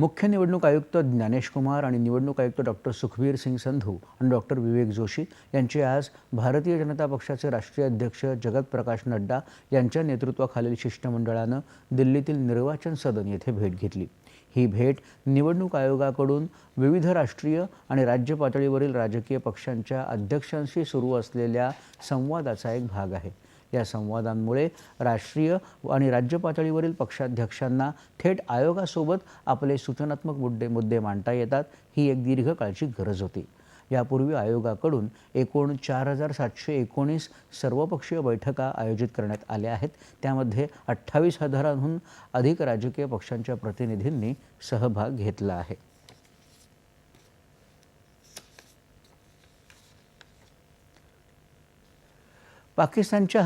मुख्य निवडणूक आयुक्त ज्ञानेश कुमार आणि निवडणूक आयुक्त डॉक्टर सुखबीर सिंग संधू आणि डॉक्टर विवेक जोशी यांची आज भारतीय जनता पक्षाचे राष्ट्रीय अध्यक्ष जगत प्रकाश नड्डा यांच्या नेतृत्वाखालील शिष्टमंडळानं दिल्लीतील निर्वाचन सदन येथे भेट घेतली. ही भेट निवडणूक आयोगाकडून विविध राष्ट्रीय आणि राज्य पातळीवरील राजकीय पक्षांच्या अध्यक्षांशी सुरू असलेल्या संवादाचा एक भाग आहे. या संवादांमुळे राष्ट्रीय आणि राज्य पातळीवरील पक्षाध्यक्षांना थेट आयोगासोबत आपले सूचनात्मक मुद्दे मुद्दे मांडता येतात ही एक दीर्घकाळची गरज होती. यापूर्वी आयोगाकडून एकूण चार हजार सातशे एकोणीस सर्वपक्षीय बैठका आयोजित करण्यात आल्या आहेत. त्यामध्ये अठ्ठावीस हजारांहून अधिक राजकीय पक्षांच्या प्रतिनिधींनी सहभाग घेतला आहे. पाकिस्तानच्या